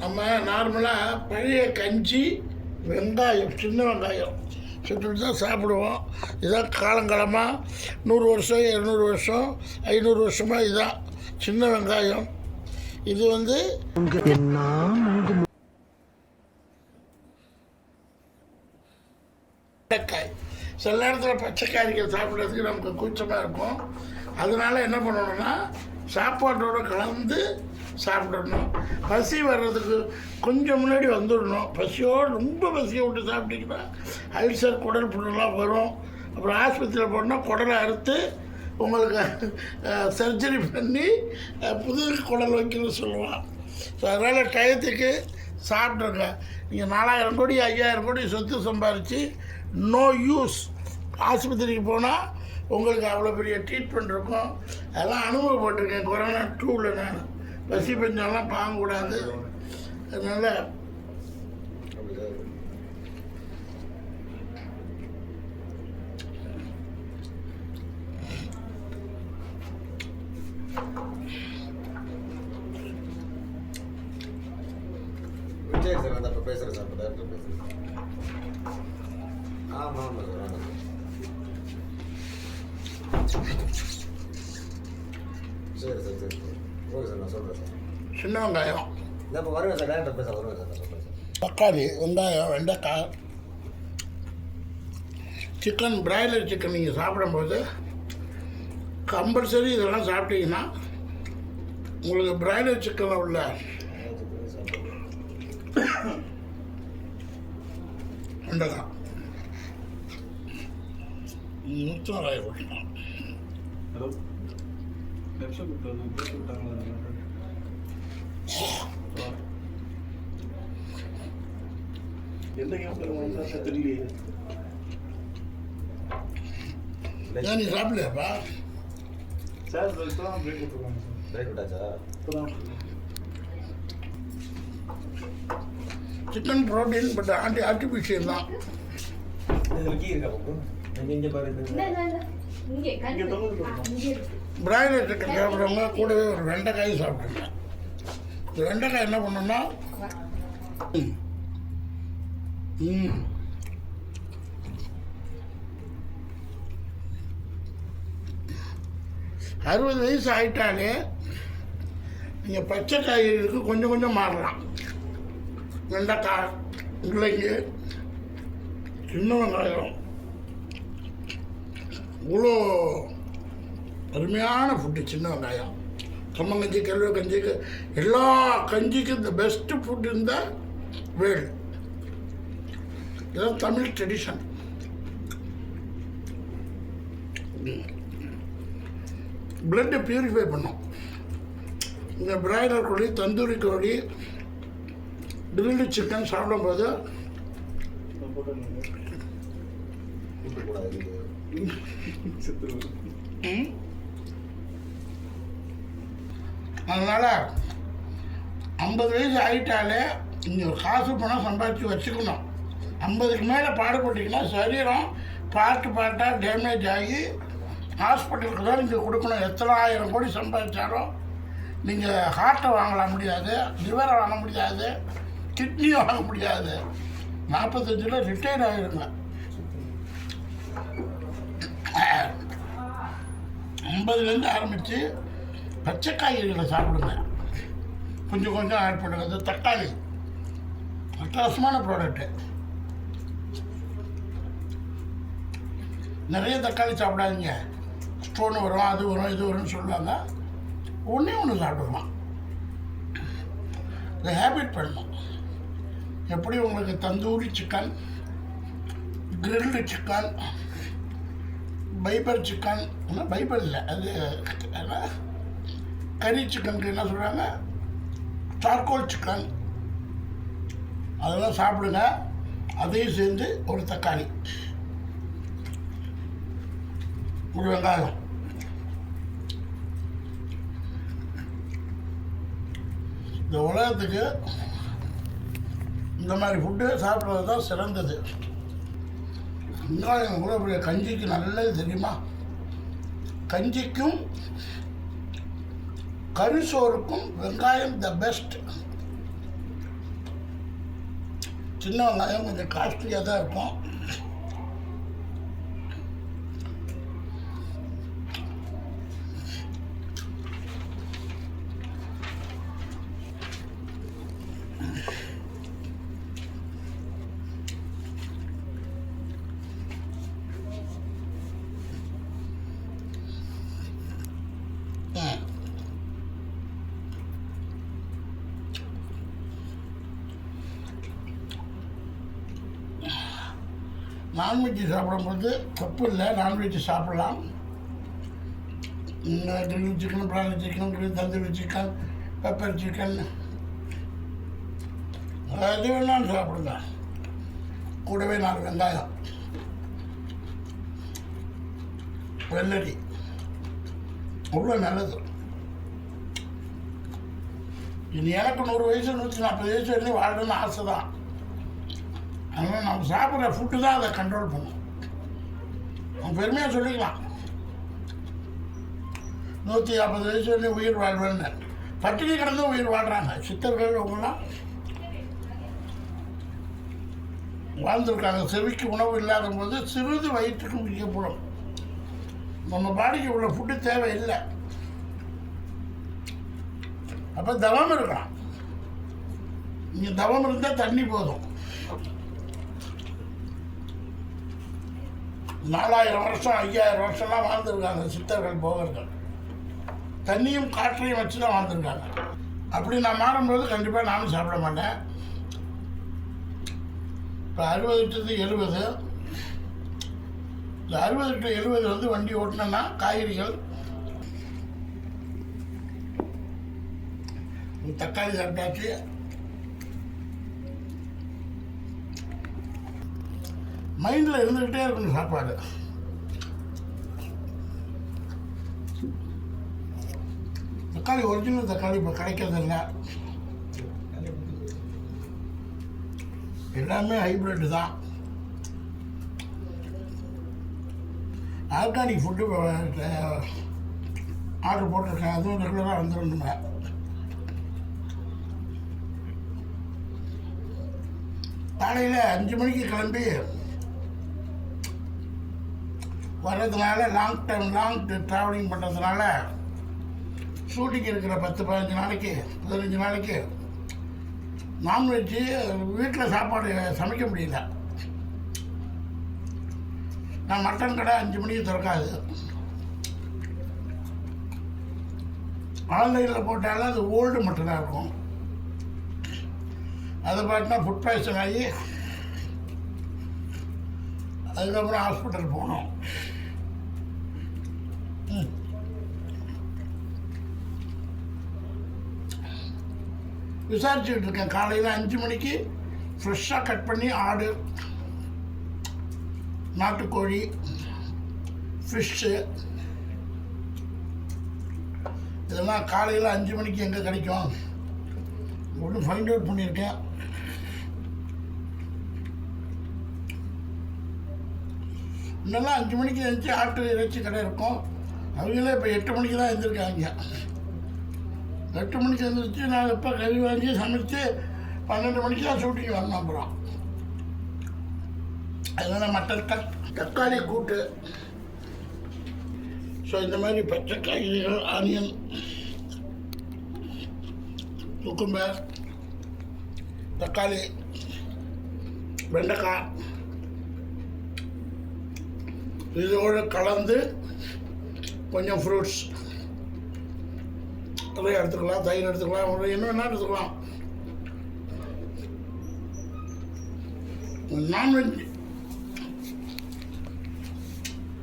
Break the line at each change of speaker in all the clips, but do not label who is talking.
நம்ம நார்மலாக பழைய கஞ்சி வெங்காயம் சின்ன வெங்காயம் சுட்டு தான் சாப்பிடுவோம். இதான் காலங்காலமாக நூறு வருஷம் இரநூறு வருஷம் ஐநூறு வருஷமாக இதுதான் சின்ன வெங்காயம். இது வந்து வெண்டைக்காய் சில நேரத்தில் பச்சைக்காய்கள் சாப்பிட்றதுக்கு நமக்கு கூச்சமாக இருக்கும். அதனால என்ன பண்ணணும்னா சாப்பாட்டோட கலந்து சாப்பிடணும். பசி வர்றதுக்கு கொஞ்சம் முன்னாடி வந்துடணும். பசியோடு ரொம்ப பசியை விட்டு சாப்பிட்டீங்கன்னா அல்சர் குடல் புண்ணெல்லாம் வரும். அப்புறம் ஆஸ்பத்திரியில் போனால் குடலை அறுத்து உங்களுக்கு சர்ஜரி பண்ணி புது குடல் வைக்கணும்னு சொல்லுவான் ஸோ அதனால் டயத்துக்கு சாப்பிட்ருங்க நீங்கள் நாலாயிரம் கோடி ஐயாயிரம் கோடி சொத்து சம்பாரித்து நோ யூஸ் ஆஸ்பத்திரிக்கு போனால் உங்களுக்கு அவ்வளோ பெரிய ட்ரீட்மெண்ட் இருக்கும். அதெல்லாம் அனுபவப்பட்டிருக்கேன். கொரோனா டூவில் நான். பசி பஞ்சம்லாம் பாங்கக்கூடாது அதனால்
சரி சார் அந்த அப்போ பேசுகிறேன் சார் இப்போ டாக்டர் பேசுகிறேன் ஆமாம் ஆமாம் சார் ஆமாம் சார் சரி சார். ஓகே சார் நான் சொல்கிறேன் சார்
சின்ன வெங்காயம்
இந்த இப்போ வருவேன் சார் டாக்டர் பேச வருவேன் சார் நான் சொல்கிறேன் சார்
தக்காளி வெங்காயம் வெண்டைக்காய். சிக்கன் பிராய்லர் சிக்கன் நீங்கள் சாப்பிடும்போது கம்பல்சரி இதெல்லாம் சாப்பிட்டீங்கன்னா உங்களுக்கு பிராய்லர் சிக்கனில் உள்ள வெண்டைக்காய். போட்டுக்கலாம்.
ஹலோ. வெப்சைட் விட்டாங்க பேச விட்டாங்களா எந்த கேம்ல தெரியலையே.
ஏன் நீ சாப்பிடலையாப்பா
சார் இப்போதான் பிரேக் விட்டுருக்காங்க
பிரேக் விட்டாச்சா?
இப்போதான்
chicken protein but anti artificial தான்.
இருக்கா இங்கே
பாருங்க.
பிராய்லர் சிக்கன் சாப்பிட்றவங்க கூடவே ஒரு வெண்டைக்காய் சாப்பிடுங்க இந்த வெண்டைக்காய் என்ன ம். ம். அறுபது வயசு ஆயிட்டாலே நீங்கள் பச்சை காய்கறிகளுக்கு கொஞ்சம் கொஞ்சம் மாறலாம். வெண்டைக்காய் முள்ளங்கி சின்ன வெங்காயம் இவ்வளோ அருமையான ஃபுட்டு சின்ன வெங்காயம். கம்மங்கஞ்சி கல்வ கஞ்சிக்கு எல்லா கஞ்சிக்கும் இந்த பெஸ்ட்டு ஃபுட் இந்த வேல். இதான் தமிழ் ட்ரெடிஷன் பிளட்டை பியூரிஃபை பண்ணும். இந்த பிராய்லர் கோழி தந்தூரி கோழி கிரில்டு சிக்கன் சாப்பிடும்போது ம், அதனால் ஐம்பது வயசு ஆகிட்டாலே நீங்கள் ஒரு காசு பணம் சம்பாதிச்சு வச்சுக்கணும். ஐம்பதுக்கு மேலே பாடுபட்டீங்கன்னா சரீரம் பார்ட்டு பார்ட்டாக டேமேஜ் ஆகி ஹாஸ்பிட்டலுக்கு தான் நீங்கள் கொடுக்கணும். எத்தனை ஆயிரம் கோடி சம்பாதிச்சாலும் நீங்கள் ஹார்ட்டை வாங்கலாம் முடியாது லிவரை வாங்க முடியாது கிட்னியை வாங்க முடியாது. நாற்பத்தஞ்சில் ரிட்டையர் ஆகிருங்க ஐம்பதுலேருந்து ஆரம்பித்து பச்சை காய்கறிகளை சாப்பிடுங்க. கொஞ்சம் கொஞ்சம் ஆட் பண்ணுங்க. தக்காளி அட்டகாசமான ப்ராடக்ட்டு நிறைய தக்காளி சாப்பிடாதீங்க. ஸ்டோன் வரும் அது வரும் இது வரும்னு சொல்லுவாங்க. ஒன்றே ஒன்று சாப்பிடுவான் இதை ஹேபிட் பண்ணணும். எப்படி உங்களுக்கு tandoori chicken grilled chicken fibre chicken ஆனால் பைபர் இல்லை அது என்ன கறி சிக்கனுக்கு என்ன சொல்கிறாங்க சார்கோல் சிக்கன். அதெல்லாம் சாப்பிடுங்க. அதையும் சேர்ந்து ஒரு தக்காளி. ஒரு வெங்காயம். இந்த உலகத்துக்கு இந்த மாதிரி ஃபுட்டு சாப்பிட்றது தான் சிறந்தது. இன்னும் எவ்வளோ பெரிய கஞ்சிக்கு நல்லது தெரியுமா? கஞ்சிக்கும் கரிசோருக்கும் வெங்காயம் த பெஸ்ட் சின்ன வெங்காயம் கொஞ்சம் காஸ்ட்லியாக தான் இருக்கும். நான்வெஜ் சாப்பிடும்போது தப்பு இல்லை நான்வெஜ் சாப்பிடலாம். கிரில் சிக்கன் பிராணி chicken grill tandoori chicken pepper chicken. எது வேணாலும் சாப்பிடுங்க. கூடவே நாலு வெங்காயம். வெள்ளரி. அவ்வளோ நல்லது. இனி எனக்கு நூறு வயசு நூற்றி நாற்பது வயசு வரையும் வாழணும்னு ஆசை தான் அதனால் நம்ம சாப்பிட்ற ஃபுட்டு தான் அதை கண்ட்ரோல் பண்ணும். நம்ம பெருமையாக சொல்லிக்கலாம். நூற்றி ஐம்பது வயசு வரையும் உயிர் வாழ்வேன்னு. பட்டினி கிடந்து உயிர் வாழ்கிறாங்க சித்தர்கள் அவங்களாம் வாழ்ந்துருக்காங்க. செவிக்கு உணவு இல்லாத போது சிறிது வயிற்றுக்கு முக்கியப்படும் நம்ம பாடிக்கு இவ்வளோ ஃபுட்டு தேவையில்லை. அப்போ தவம் இருக்கலாம். இங்கே தவம் இருந்தால் தண்ணி போதும். நாலாயிரம் வருஷம் ஐயாயிரம் வருஷம்லாம் வாழ்ந்துருக்காங்க சித்தர்கள் போகர்கள். தண்ணியும் காற்றையும் வச்சு தான் வாழ்ந்துருக்காங்க. அப்படி நான் மாறும்போது கண்டிப்பாக நானும் சாப்பிட மாட்டேன். இப்போ அறுபது டு எழுபது. இந்த அறுபது டு எழுபது வந்து வண்டி ஓட்டினேன்னா காய்கறிகள் தக்காளி சாப்பிட்டாச்சு. மைண்டில் இருந்துக்கிட்டே இருக்கணும் சாப்பாடு. தக்காளி ஒரிஜினல் தக்காளி இப்போ கிடைக்கிறதில்ல எல்லாமே ஹைப்ரிட் தான். ஆர்கானிக் ஃபுட்டு ஆர்டர் போட்டிருக்கேன். அதுவும் ரெகுலராக வந்துடணுங்க. காலையில் அஞ்சு மணிக்கு கிளம்பி வர்றதுனால லாங் டைம் லாங் ட்ராவலிங் பண்ணுறதுனால ஷூட்டிங் இருக்கிற பத்து பதினஞ்சு நாளைக்கு பதினஞ்சு நாளைக்கு நான்வெஜ்ஜு வீட்டில் சாப்பாடு சமைக்க முடியல. நான் மட்டன் கடை அஞ்சு மணிக்கு திறக்காது. ஆன்லைனில் போட்டாலும் அது ஓல்டு மட்டனாக இருக்கும். அதை பார்த்தீங்கன்னா ஃபுட் பாய்சன் ஆகி அதுக்கப்புறம் ஹாஸ்பிட்டல் போனோம். விசாரிச்சுக்கிட்டு இருக்கேன். காலையில் அஞ்சு மணிக்கு ஃப்ரெஷ்ஷாக கட் பண்ணி ஆடு நாட்டுக்கோழி ஃபிஷ்ஷு இதெல்லாம் காலையில் அஞ்சு மணிக்கு எங்கே கிடைக்கும்? ஒன்று ஃபைண்ட் அவுட் பண்ணியிருக்கேன். முன்னெல்லாம் அஞ்சு மணிக்கு எழுந்துச்சு ஆட்டு இறைச்சி கடை இருக்கும். அவங்களே இப்போ எட்டு மணிக்கு தான் எழுந்திருக்காங்க எட்டு மணிக்கு எழுந்திரிச்சு நான் இப்போ கறி வாங்கி சமைச்சு பன்னெண்டு மணிக்கு தான் ஷூட்டிங் வரணும் அப்புறம். அதனால் மட்டன் தக் தக்காளி கூட்டு. ஸோ இந்த மாதிரி பச்சை காய்கறிகள் ஆனியன் குக்கும்பர் தக்காளி வெண்டைக்காய் இதோடு கலந்து கொஞ்சம் ஃப்ரூட்ஸ் நிறைய எடுத்துக்கலாம் தயிர் எடுத்துக்கலாம் என்ன வேணாலும் எடுத்துக்கலாம். நான்வெஜ்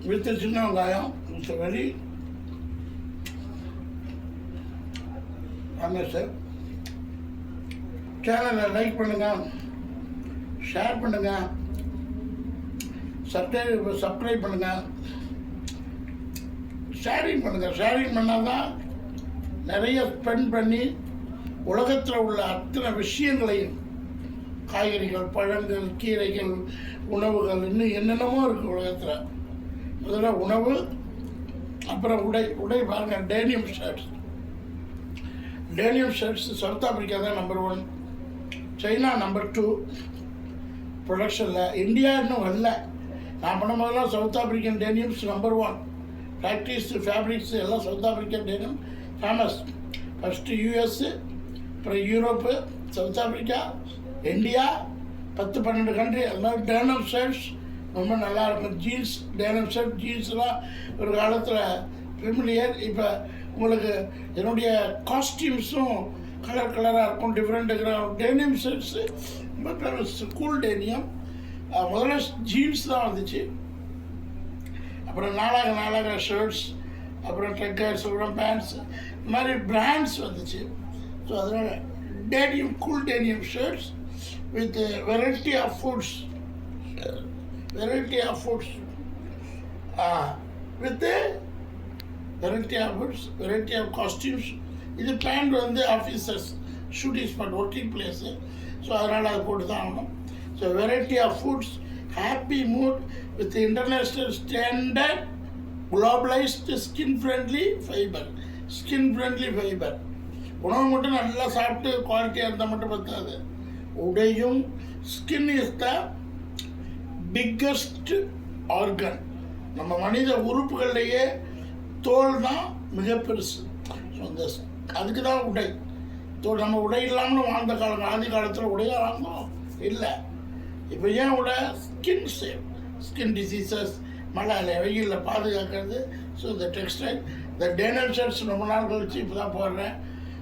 வித்து சின்ன வெங்காயம் இட்ஸ் வெரி ஆமாம் சார் சேனலை லைக் பண்ணுங்கள் ஷேர் பண்ணுங்கள் சப்ஸ்கிரைப் சப்ஸ்கிரைப் பண்ணுங்கள் ஷேரிங் பண்ணுங்கள் ஷேரிங் பண்ணால் தான் நிறைய ஸ்பெண்ட் பண்ணி உலகத்தில் உள்ள அத்தனை விஷயங்களையும் காய்கறிகள் பழங்கள் கீரைகள் உணவுகள் இன்னும் என்னென்னமோ இருக்குது உலகத்தில். முதல்ல உணவு அப்புறம் உடை. உடை பாருங்கள் denim shirts. Denim shirts south Africa தான் number one China number two ப்ரொடக்ஷனில் இந்தியா இன்னும் வரல. நான் பண்ண போதெல்லாம் south African denims number one practice fabrics எல்லாம் south African denim famous first US அப்புறம் யூரோப்பு சவுத் ஆப்ரிக்கா இந்தியா பத்து பன்னெண்டு கண்ட்ரி அது மாதிரி டேனம் ஷர்ட்ஸ் ரொம்ப நல்லா இருக்கும். ஜீன்ஸ் டேனம் ஷர்ட் ஜீன்ஸ்லாம் ஒரு காலத்தில் ஃபெமிலியர் இப்போ உங்களுக்கு என்னுடைய காஸ்டியூம்ஸும் கலர் கலராக இருக்கும். டிஃப்ரெண்ட் டேனியம் ஷர்ட்ஸு ரொம்ப ஃபேமஸ் கூல் டேனியம் முதல்ல ஜீன்ஸ் தான் வந்துச்சு அப்புறம் நாளாக நாளாக ஷர்ட்ஸ் அப்புறம் ட்ரெக்கர்ஸ் அப்புறம் பேண்ட்ஸ் இந்த மாதிரி பிராண்ட்ஸ் வந்துச்சு. ஸோ அதனால் denim cool denim shirts with variety of foods variety of foods with variety of foods variety of costumes இது பேண்ட் வந்து officers shooting spot working place so அதனால் அதை போட்டு தான் ஆகணும். So variety of foods happy mood with international standard globalised skin friendly fibre skin friendly fibre உணவு மட்டும் நல்லா சாப்பிட்டு குவாலிட்டியாக இருந்தால் மட்டும் பற்றாது உடையும் skin is the biggest organ நம்ம மனித உறுப்புகள்லேயே தோல் தான் மிக பெருசு. ஸோ அந்த அதுக்கு தான் உடை. தோல் நம்ம உடை இல்லாமல் வாழ்ந்த காலம் ஆதி காலத்தில் உடையாக வாழ்ந்தோம் இல்லை. இப்போ ஏன் உடை ஸ்கின் சேவ் ஸ்கின் டிசீசஸ் மழை வெயிலில் பாதுகாக்கிறது. ஸோ இந்த டெக்ஸ்டைல் இந்த டேனியம் ஷர்ட்ஸ் ரொம்ப நாள் கழிச்சு இப்போ தான் போடுறேன்.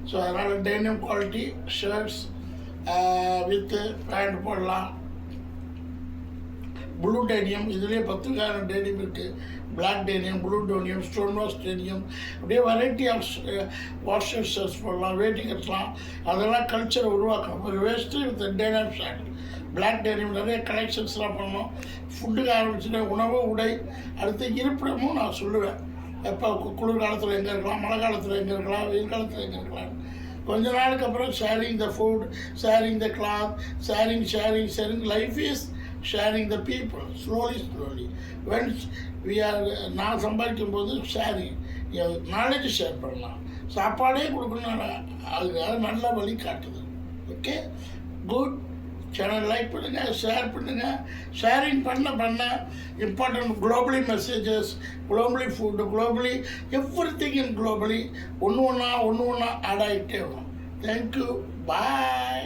ஸோ அதனால் denim quality shirts with pant போடலாம். ப்ளூ டேனியம் இதுலேயே பத்து வகையான டேனியம் இருக்குது black denim blue denim stone wash denim அப்படியே வெரைட்டி ஆஃப் வாஷர் போடலாம் வேட்டி கட்டலாம் அதெல்லாம் கல்ச்சரை உருவாக்கணும் ஒரு waste with denim shirt black denim நிறைய கலெக்ஷன்ஸ்லாம் பண்ணணும் ஃபுட்டுக்கு ஆரம்பிச்சுட்டு உணவு உடை அடுத்து இருப்பிடமும் நான் சொல்லுவேன். எப்போ குளிர்காலத்தில் எங்கே இருக்கலாம் மழை காலத்தில் எங்கே இருக்கலாம் வெயில் காலத்தில் எங்கே இருக்கலாம். கொஞ்ச நாளுக்கு அப்புறம் sharing the food sharing the cloth sharing sharing sharing life is sharing the people slowly slowly whence we are நான் சம்பாதிக்கும் போது ஷேரிங் நாலேஜ் ஷேர் பண்ணலாம். சாப்பாடே கொடுக்கணும் அது நல்ல வழி காட்டுது. ஓகே குட் சேனல் லைக் பண்ணுங்கள் ஷேர் பண்ணுங்கள் ஷேரிங் பண்ண பண்ண important globally messages globally food globally everything in globally ஒன்று ஒன்றா ஒன்று ஒன்றா ஆட் ஆகிட்டே வரும் தேங்க்யூ பாய்